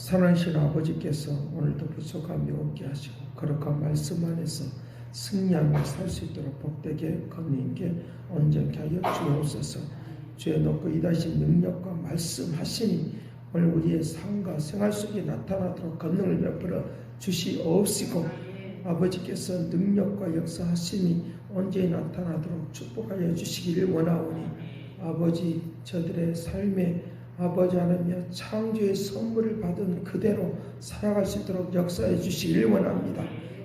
사랑하신 아버지께서 오늘도 부족함이 없게 하시고 거룩한 말씀 안에서 승리하며 살 수 있도록 복되게 건민께 온전케 하여 주옵소서. 주의 높고 이다신 능력과 말씀하시니 오늘 우리의 삶과 생활 속에 나타나도록 권능을 베풀어 주시옵시고 아버지께서 능력과 역사하심이 언제 나타나도록 축복하여 주시기를 원하오니 아버지 저들의 삶에 아버지 하나며 창조의 선물을 받은 그대로 살아갈 수 있도록 역사해 주시기를 원합니다.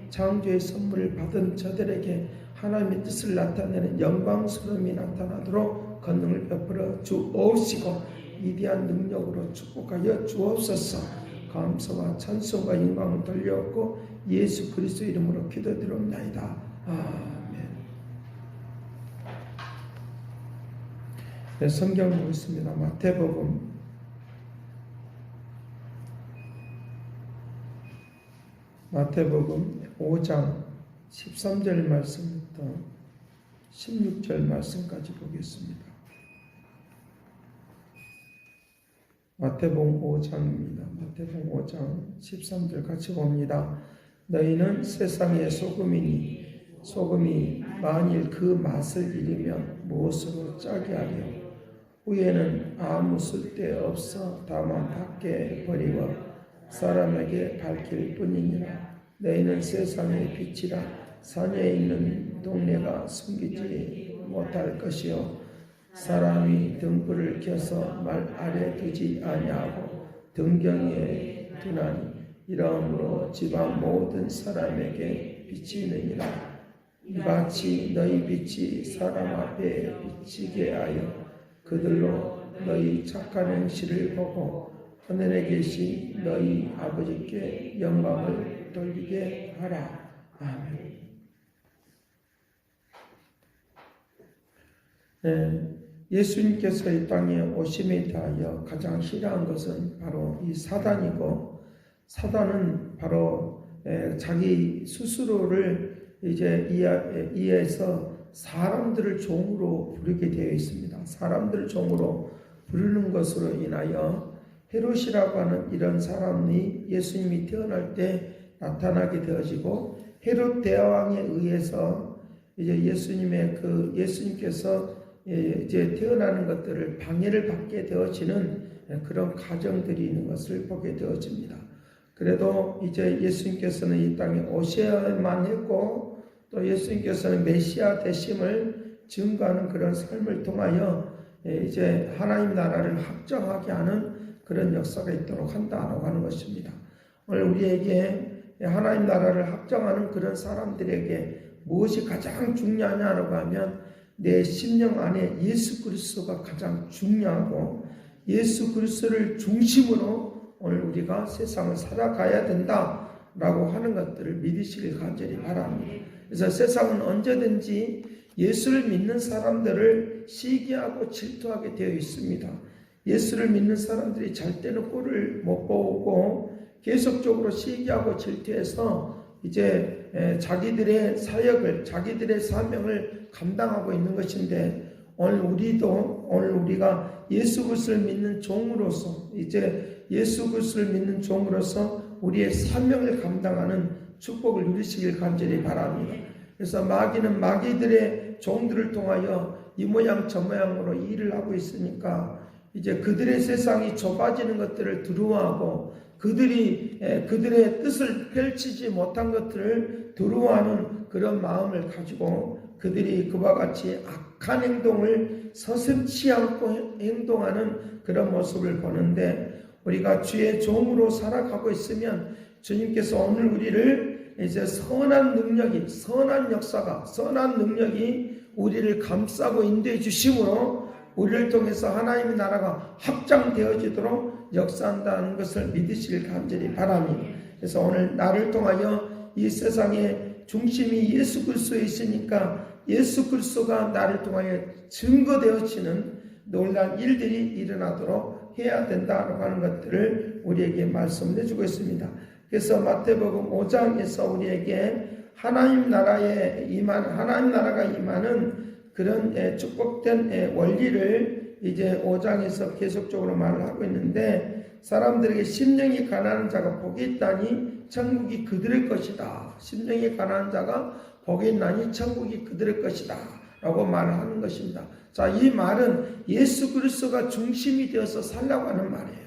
창조의 선물을 받은 저들에게 하나님의 뜻을 나타내는 영광스러움이 나타나도록 권능을 베풀어 주옵시고 위대한 능력으로 축복하여 주옵소서 감사와 찬송과 영광을 돌려옵고 예수 그리스도 이름으로 기도드립니다. 아멘 네, 성경 보겠습니다. 마태복음 5장 13절 말씀부터 16절 말씀까지 보겠습니다. 마태복음 5장입니다. 마태복음 5장 13절 같이 봅니다. 너희는 세상의 소금이니 소금이 만일 그 맛을 잃으면 무엇으로 짜게 하려 후에는 아무 쓸데 없어 다만 밖에 버리고 사람에게 밝힐 뿐이니라. 너희는 세상의 빛이라. 산에 있는 동네가 숨기지 못할 것이요. 사람이 등불을 켜서 말 아래 두지 아니하고 등경에 두나니 이러므로 지방 모든 사람에게 비치느니라. 이같이 너희 빛이 사람 앞에 비치게 하여 그들로 너희 착한 행실을 보고 하늘에 계신 너희 아버지께 영광을 돌리게 하라. 아멘. 네, 예수님께서 이 땅에 오심에 대하여 가장 싫어한 것은 바로 이 사단이고 사단은 바로 자기 스스로를 이제 이해해서 사람들을 종으로 부르게 되어 있습니다. 사람들을 종으로 부르는 것으로 인하여 헤롯이라고 하는 이런 사람이 예수님이 태어날 때 나타나게 되어지고 헤롯 대왕에 의해서 이제 예수님의 그 예수님께서 이제 태어나는 것들을 방해를 받게 되어지는 그런 가정들이 있는 것을 보게 되어집니다. 그래도 이제 예수님께서는 이 땅에 오셔야만 했고 또 예수님께서는 메시아 되심을 증거하는 그런 삶을 통하여 이제 하나님 나라를 확정하게 하는 그런 역사가 있도록 한다라고 하는 것입니다. 오늘 우리에게 하나님 나라를 확정하는 그런 사람들에게 무엇이 가장 중요하냐라고 하면 내 심령 안에 예수 그리스도가 가장 중요하고 예수 그리스도를 중심으로 오늘 우리가 세상을 살아가야 된다라고 하는 것들을 믿으시길 간절히 바랍니다. 그래서 세상은 언제든지 예수를 믿는 사람들을 시기하고 질투하게 되어 있습니다. 예수를 믿는 사람들이 잘 때는 꼴을 못 보고 계속적으로 시기하고 질투해서 이제 자기들의 사역을 자기들의 사명을 감당하고 있는 것인데 오늘 우리도 오늘 우리가 예수 그리스도를 믿는 종으로서 이제 예수 그리스도를 믿는 종으로서 우리의 사명을 감당하는 축복을 누리시길 간절히 바랍니다. 그래서 마귀는 마귀들의 종들을 통하여 이 모양 저 모양으로 일을 하고 있으니까 이제 그들의 세상이 좁아지는 것들을 두려워하고 그들이 그들의 뜻을 펼치지 못한 것들을 두려워하는 그런 마음을 가지고 그들이 그와 같이 악한 행동을 서슴치 않고 행동하는 그런 모습을 보는데 우리가 주의 종으로 살아가고 있으면 주님께서 오늘 우리를 이제 선한 능력이 선한 역사가 선한 능력이 우리를 감싸고 인도해 주심으로 우리를 통해서 하나님의 나라가 확장되어지도록 역사한다는 것을 믿으실 간절히 바랍니다. 그래서 오늘 나를 통하여 이 세상의 중심이 예수 그리스도에 있으니까 예수 그리스도가 나를 통하여 증거되어지는 놀란 일들이 일어나도록 해야 된다고 하는 것들을 우리에게 말씀해 주고 있습니다. 그래서 마태복음 5장에서 우리에게 하나님 나라에 임한 하나님 나라가 임하는 그런 축복된 원리를 이제 5장에서 계속적으로 말을 하고 있는데 사람들에게 심령이 가난한 자가 복이 있다니 천국이 그들의 것이다. 심령이 가난한 자가 복이 있나니 천국이 그들의 것이다. 라고 말을 하는 것입니다. 자, 이 말은 예수 그리스도가 중심이 되어서 살라고 하는 말이에요.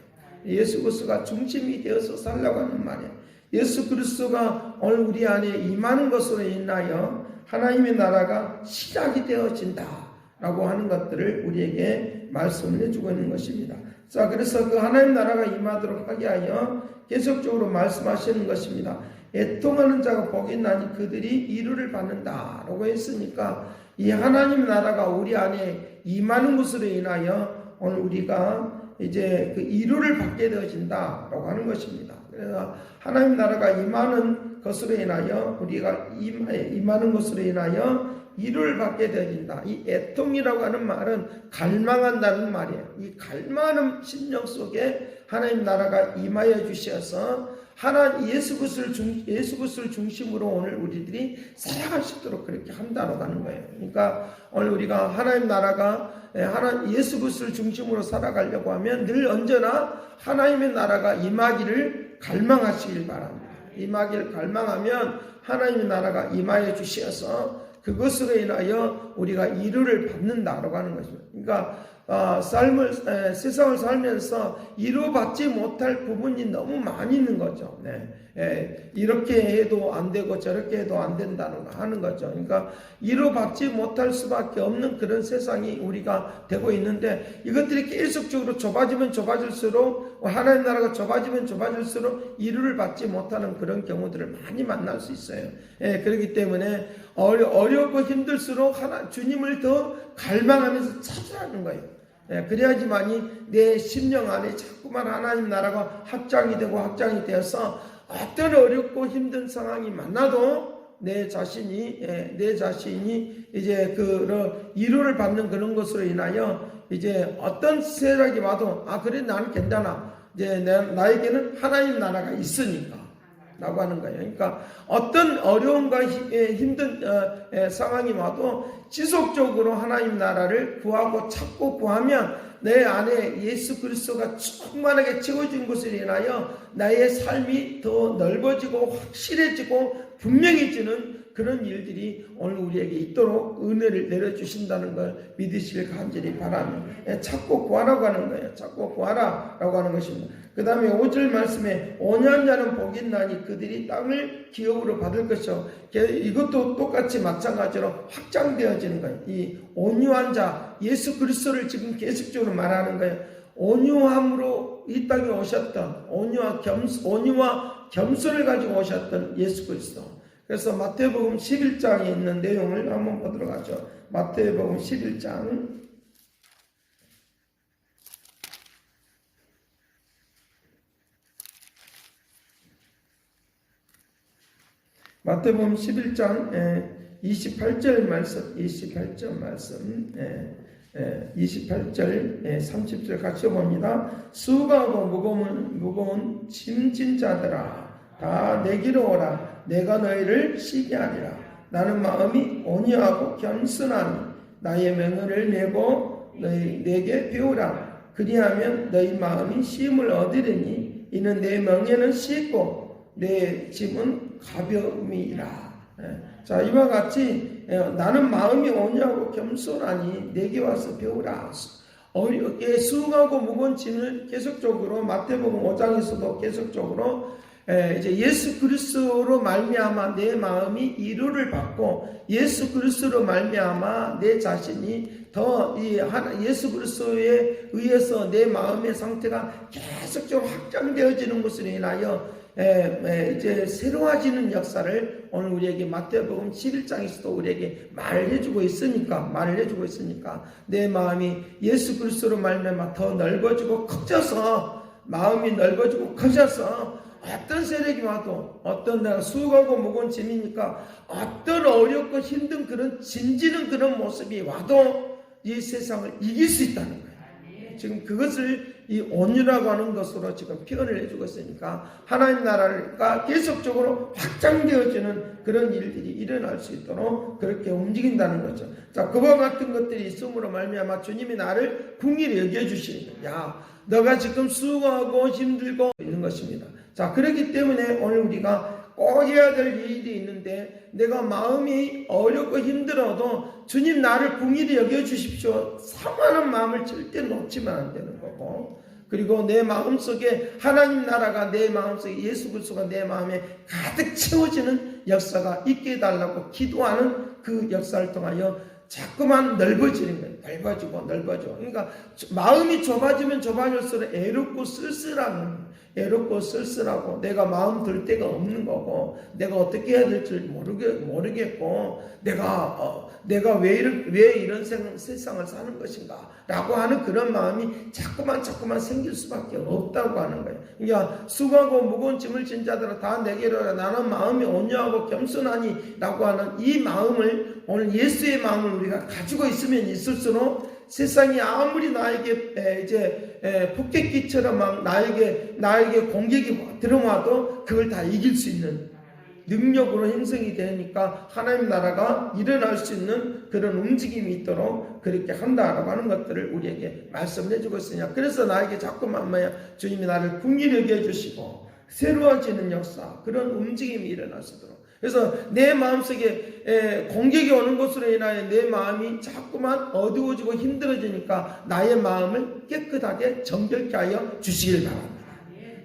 예수 그리스도가 중심이 되어서 살라고 하는 말이에요. 예수 그리스도가 오늘 우리 안에 임하는 것으로 인하여 하나님의 나라가 시작이 되어진다. 라고 하는 것들을 우리에게 말씀을 해주고 있는 것입니다. 자, 그래서 그 하나님 나라가 임하도록 하게 하여 계속적으로 말씀하시는 것입니다. 애통하는 자가 복이 나니 그들이 이루를 받는다. 라고 했으니까 이 하나님 나라가 우리 안에 임하는 것으로 인하여 오늘 우리가 이제 그 이루를 받게 되어진다. 라고 하는 것입니다. 그래서 하나님 나라가 임하는 것으로 인하여 우리가 임하는 것으로 인하여 이를 받게 되어진다. 이 애통이라고 하는 말은 갈망한다는 말이에요. 이 갈망하는 심령 속에 하나님 나라가 임하여 주셔서 하나 예수 그리스도를 중 예수 그리스도를 중심으로 오늘 우리들이 살아갈 수 있도록 그렇게 한다고 하는 거예요. 그러니까 오늘 우리가 하나님 나라가 하나 예수 그리스도를 중심으로 살아가려고 하면 늘 언제나 하나님의 나라가 임하기를 갈망하시길 바랍니다. 임하기를 갈망하면 하나님의 나라가 임하여 주셔서 그것으로 인하여 우리가 이루를 받는다라고 하는 것입니다. 그러니까 어, 삶을 에, 세상을 살면서 이루받지 못할 부분이 너무 많이 있는 거죠. 네. 에, 이렇게 해도 안 되고 저렇게 해도 안 된다는 거 하는 거죠. 그러니까 이루받지 못할 수밖에 없는 그런 세상이 우리가 되고 있는데 이것들이 계속적으로 좁아지면 좁아질수록 하나님 나라가 좁아지면 좁아질수록 이루를 받지 못하는 그런 경우들을 많이 만날 수 있어요. 에, 그렇기 때문에 어려, 어렵고 힘들수록 하나 주님을 더 갈망하면서 찾으라는 거예요. 예, 그래야지만이 내 심령 안에 자꾸만 하나님 나라가 확장이 되고 확장이 되어서 어떤 어렵고 힘든 상황이 만나도 내 자신이 예, 내 자신이 이제 그 이루를 받는 그런 것으로 인하여 이제 어떤 세력이 와도 아 그래 나는 괜찮아. 이제 나에게는 하나님 나라가 있으니까 라고 하는 거예요. 그러니까 어떤 어려움과 힘든 어, 상황이 와도 지속적으로 하나님 나라를 구하고 찾고 구하면 내 안에 예수 그리스도가 충만하게 채워진 것을 인하여 나의 삶이 더 넓어지고 확실해지고 분명해지는 그런 일들이 오늘 우리에게 있도록 은혜를 내려주신다는 걸 믿으실 간절히 바랍니다. 예, 찾고 구하라고 하는 거예요. 찾고 구하라 라고 하는 것입니다. 그 다음에 5절 말씀에 온유한 복이 나니 그들이 땅을 기업으로 받을 것이요. 이것도 똑같이 마찬가지로 확장되어지는 거예요. 이 온유한 자, 예수 그리스도를 지금 계속적으로 말하는 거예요. 온유함으로 이 땅에 오셨던 온유와 겸 온유와 겸손을 가지고 오셨던 예수 그리스도. 그래서 마태복음 11장에 있는 내용을 한번 보도록 하죠. 마태복음 11장 마태복음 11장 28절 말씀 28절 말씀 28절 30절 같이 봅니다. 수고하고 무거운 무거운 짐진 자들아 다 내기로 오라 내가 너희를 쉬게 하리라. 나는 마음이 온유하고 겸손하니 나의 명을 내고 너희 내게 배우라. 그리하면 너희 마음이 쉼을 얻으리니 이는 내 명예는 쉽고 내 짐은 가벼움이라. 예. 자 이와 같이 예, 나는 마음이 온유하고 겸손하니 내게 와서 배우라. 수고하고 무거운 짐을 계속적으로 마태복음 5장에서도 계속적으로 이제 예수 그리스도로 말미암아 내 마음이 이루를 받고 예수 그리스도로 말미암아 내 자신이 더 이 예수 그리스도에 의해서 내 마음의 상태가 계속적으로 확장되어지는 것으로 인하여 이제 새로워지는 역사를 오늘 우리에게 마태복음 11장에서도 우리에게 말을 해주고 있으니까 말을 해주고 있으니까 내 마음이 예수 그리스도로 말미암아 더 넓어지고 커져서 마음이 넓어지고 커져서 어떤 세력이 와도 어떤 내가 수고하고 무거운 짐이니까 어떤 어렵고 힘든 그런 진지는 그런 모습이 와도 이 세상을 이길 수 있다는 거예요. 지금 그것을 이 온유라고 하는 것으로 지금 표현을 해주고 있으니까 하나님 나라가 계속적으로 확장되어지는 그런 일들이 일어날 수 있도록 그렇게 움직인다는 거죠. 자, 그와 같은 것들이 있음으로 말미암아 주님이 나를 궁일히 여겨 주시는 거야. 너가 지금 수고하고 힘들고 있는 것입니다. 자, 그렇기 때문에 오늘 우리가 꼭 해야 될 일이 있는데 내가 마음이 어렵고 힘들어도 주님 나를 궁일히 여겨 주십시오. 상하는 마음을 절대 놓치면 안 되는 거고 그리고 내 마음속에 하나님 나라가 내 마음속에 예수 그리스도가 내 마음에 가득 채워지는 역사가 있게 해달라고 기도하는 그 역사를 통하여 자꾸만 넓어지는 거예요. 넓어지고 넓어지고. 그러니까 마음이 좁아지면 좁아질수록 애롭고 쓸쓸한. 애롭고 쓸쓸하고 내가 마음 들 데가 없는 거고 내가 어떻게 해야 될지 모르게 모르겠고 내가 어, 내가 왜 이런 왜 이런 생, 세상을 사는 것인가라고 하는 그런 마음이 자꾸만 자꾸만 생길 수밖에 없다고 하는 거예요. 그러니까 수고하고 무거운 짐을 진 자들아 다 내게로 오라. 나는 마음이 온유하고 겸손하니라고 하는 이 마음을 오늘 예수의 마음을 우리가 가지고 있으면 있을수록 세상이 아무리 나에게 에, 이제 에, 폭격기처럼 막 나에게 나에게 공격이 들어와도 그걸 다 이길 수 있는 능력으로 형성이 되니까 하나님 나라가 일어날 수 있는 그런 움직임이 있도록 그렇게 한다라고 하는 것들을 우리에게 말씀을 해주고 있으냐. 그래서 나에게 자꾸만 뭐야 주님이 나를 궁리하게 해주시고 새로워지는 역사 그런 움직임이 일어날 수 있도록 그래서 내 마음속에 에, 공격이 오는 것으로 인하여 내 마음이 자꾸만 어두워지고 힘들어지니까 나의 마음을 깨끗하게 정결케 하여 주시길 바랍니다.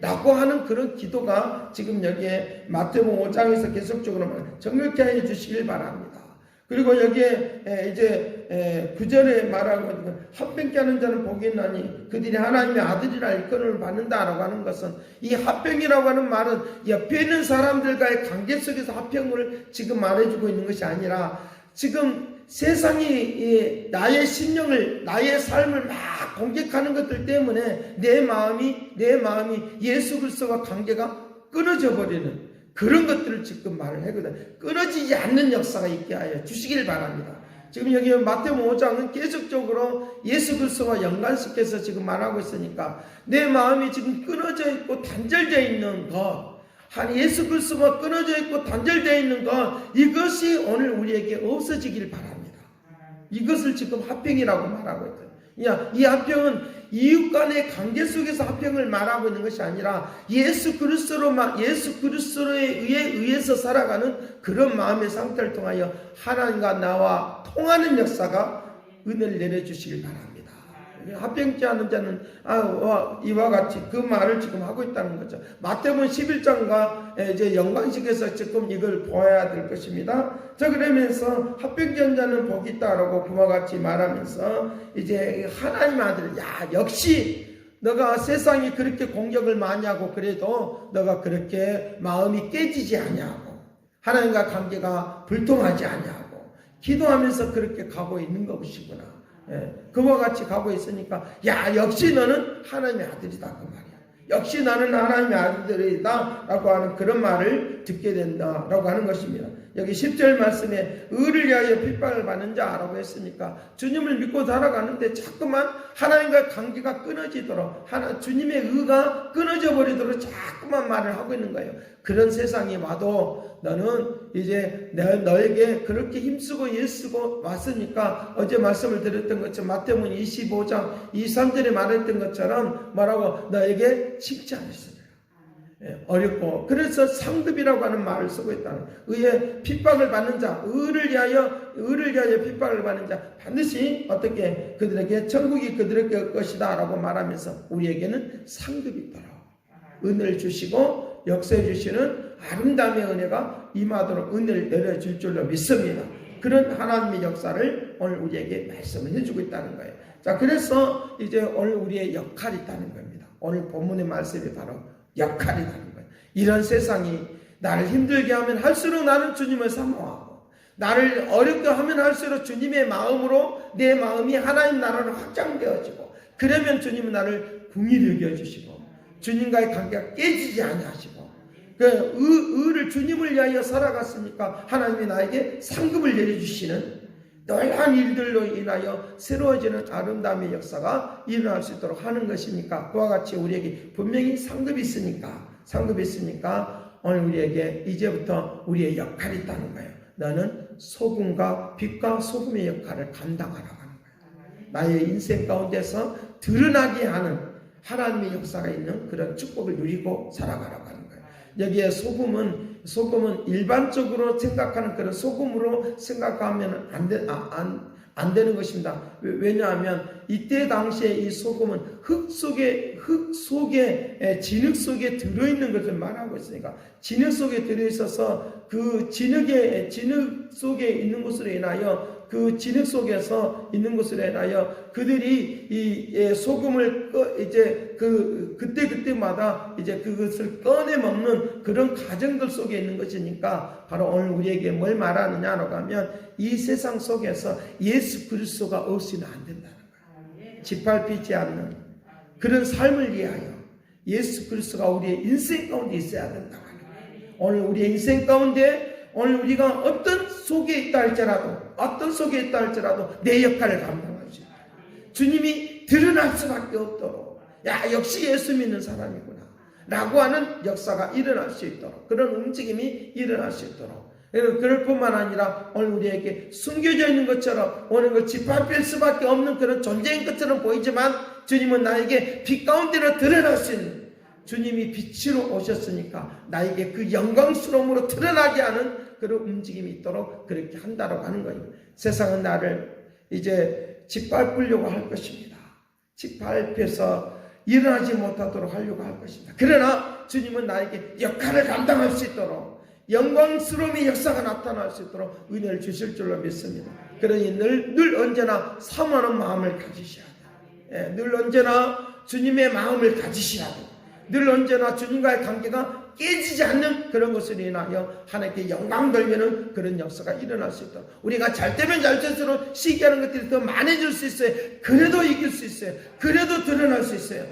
라고 하는 그런 기도가 지금 여기에 마태복음 5장에서 계속적으로 말- 정결케 하여 주시길 바랍니다. 그리고 여기에 에, 이제 에, 구절에 말하고 있는 합병케 하는 자는 복이 있나니 그들이 하나님의 아들이라 일컬음을 받는다라고 하는 것은 이 합병이라고 하는 말은 옆에 있는 사람들과의 관계 속에서 합병을 지금 말해주고 있는 것이 아니라 지금 세상이 이 나의 심령을 나의 삶을 막 공격하는 것들 때문에 내 마음이 내 마음이 예수 그리스도와 관계가 끊어져 버리는 그런 것들을 지금 말을 하거든. 끊어지지 않는 역사가 있게 하여 주시길 바랍니다. 지금 여기 마태복음 5장은 계속적으로 예수 그리스도와 연관시켜서 지금 말하고 있으니까 내 마음이 지금 끊어져 있고 단절되어 있는 것, 한 예수 그리스도와 끊어져 있고 단절되어 있는 것 이것이 오늘 우리에게 없어지길 바랍니다. 이것을 지금 합병이라고 말하고 있거든요. 야, 이 합병은 이웃 간의 관계 속에서 합병을 말하고 있는 것이 아니라 예수 그리스도로만 예수 그리스도에 의해 의해서 살아가는 그런 마음의 상태를 통하여 하나님과 나와 통하는 역사가 은혜를 내려 주시길 바랍니다. 합병치 않은 자는 아, 와, 이와 같이 그 말을 지금 하고 있다는 거죠. 마태복음 11장과 이제 연관식에서 지금 이걸 보아야 될 것입니다. 자 그러면서 합병치 자는 복이 있다라고 그와 같이 말하면서 이제 하나님 아들 야 역시 너가 세상이 그렇게 공격을 많이 하고 그래도 너가 그렇게 마음이 깨지지 아니하고 하나님과 관계가 불통하지 아니하고 기도하면서 그렇게 가고 있는 것이구나. 예, 그와 같이 가고 있으니까 야 역시 너는 하나님의 아들이다 그 말이야. 역시 나는 하나님의 아들이다 라고 하는 그런 말을 듣게 된다 라고 하는 것입니다. 여기 10절 말씀에 의를 위하여 핍박을 받는 자라고 했으니까 주님을 믿고 살아가는데 자꾸만 하나님과 관계가 끊어지도록 하나 주님의 의가 끊어져 버리도록 자꾸만 말을 하고 있는 거예요. 그런 세상이 와도 너는 이제 너, 너에게 그렇게 힘쓰고 애쓰고 왔으니까 어제 말씀을 드렸던 것처럼 마태복음 25장 2, 3절에 말했던 것처럼 뭐라고? 너에게 칭찬했어요. 예, 어렵고. 그래서 상급이라고 하는 말을 쓰고 있다는 의에 핍박을 받는 자 의를 위하여 의를 위하여 핍박을 받는 자 반드시 어떻게? 그들에게 천국이 그들의 것이다 라고 말하면서 우리에게는 상급이 있더라. 은혜를 주시고 역사해 주시는 아름다움의 은혜가 임하도록 은혜를 내려줄 줄로 믿습니다. 그런 하나님의 역사를 오늘 우리에게 말씀을 해주고 있다는 거예요. 자 그래서 이제 오늘 우리의 역할이 있다는 겁니다. 오늘 본문의 말씀이 바로 역할이라는 거예요. 이런 세상이 나를 힘들게 하면 할수록 나는 주님을 사모하고 나를 어렵게 하면 할수록 주님의 마음으로 내 마음이 하나님 나라로 확장되어지고 그러면 주님은 나를 궁일히 여겨주시고 주님과의 관계가 깨지지 아니하시고 그 의, 의를 주님을 위하여 살아갔으니까 하나님이 나에게 상급을 내려주시는 놀라운 일들로 인하여 새로워지는 아름다움의 역사가 일어날 수 있도록 하는 것이니까 그와 같이 우리에게 분명히 상급이 있으니까 상급이 있으니까 오늘 우리에게 이제부터 우리의 역할이 있다는 거예요. 너는 소금과 빛과 소금의 역할을 거예요. 나의 인생 가운데서 드러나게 하는 하나님의 역사가 있는 그런 축복을 누리고 거예요. 여기에 소금은 소금은 일반적으로 생각하는 그런 소금으로 생각하면 안, 되, 아, 안, 안 되는 것입니다. 왜- 왜냐하면 이때 당시에 이 소금은 흙 속에 흙 속에 에, 진흙 속에 들어 있는 것을 말하고 있으니까 진흙 속에 들어 있어서 그 진흙에 진흙 속에 있는 것으로 인하여 그 진흙 속에서 있는 것으로 인하여 그들이 이 예, 소금을 꺼- 이제 그 그때 그때마다 이제 그것을 꺼내 먹는 그런 가정들 속에 있는 것이니까 바로 오늘 우리에게 뭘 말하느냐라고 하면 이 세상 속에서 예수 그리스도가 없이는 안 된다는 거예요. 짓밟히지 않는 그런 삶을 위하여 예수 그리스도가 우리의 인생 가운데 있어야 거예요. 오늘 우리의 인생 가운데 오늘 우리가 어떤 속에 있다 할지라도 어떤 속에 있다 할지라도 내 역할을 있다. 주님이 드러날 수밖에 없도록. 야 역시 예수 믿는 사람이구나. 라고 하는 역사가 일어날 수 있도록. 그런 움직임이 일어날 수 있도록. 그럴 뿐만 아니라 오늘 우리에게 숨겨져 있는 것처럼 오늘 그 짓밟힐 수밖에 없는 그런 존재인 것처럼 보이지만 주님은 나에게 빛 가운데로 드러날 수 있는 주님이 빛으로 오셨으니까 나에게 그 영광스러움으로 드러나게 하는 그런 움직임이 있도록 그렇게 한다라고 하는 거예요. 세상은 나를 이제 짓밟으려고 할 것입니다. 짓밟혀서 일어나지 못하도록 하려고 할 것입니다. 그러나 주님은 나에게 역할을 감당할 수 있도록 영광스러움의 역사가 나타날 수 있도록 은혜를 주실 줄로 믿습니다. 그러니 늘, 늘 언제나 사모하는 마음을 가지셔야 돼요. 예, 늘 언제나 주님의 마음을 가지셔야 돼요. 늘 언제나 주님과의 관계가 깨지지 않는 그런 것을 인하여 하나님께 영광 돌리는 그런 역사가 일어날 수 있도록 우리가 잘 되면 잘 될수록 시기하는 것들이 더 많아질 수 있어요. 그래도 이길 수 있어요. 그래도 드러날 수 있어요.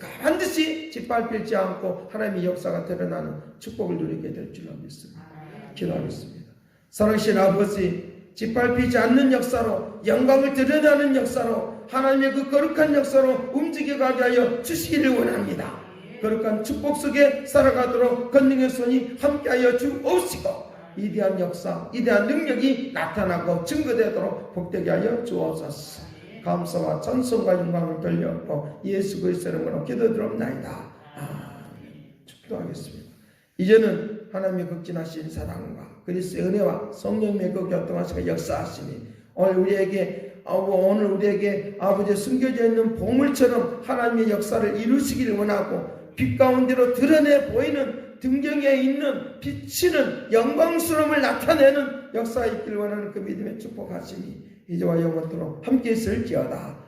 반드시 짓밟히지 않고 하나님의 역사가 드러나는 축복을 누리게 될 줄로 믿습니다. 기도하겠습니다. 사랑하신 아버지 짓밟히지 않는 역사로 영광을 드러나는 역사로 하나님의 그 거룩한 역사로 움직여가게 하여 주시기를 원합니다. 거룩한 축복 속에 살아가도록 건능의 손이 함께하여 주옵시고 이대한 역사, 이대한 능력이 나타나고 증거되도록 복되게 하여 주옵소서. 감사와 찬송과 영광을 돌려고 예수 그리스도의 이름으로 기도드립나이다. 축도하겠습니다. 이제는 하나님의 극진하신 사랑과 그리스도의 은혜와 성령의 그 교통하시고 역사하시니 오늘 우리에게 오늘 우리에게 아버지 숨겨져 있는 보물처럼 하나님의 역사를 이루시기를 원하고 빛 가운데로 드러내 보이는 등경에 있는 비치는 영광스러움을 나타내는 역사에 있기를 원하는 그 믿음의 축복하시니 이제와 영원토록 함께 있을지어다.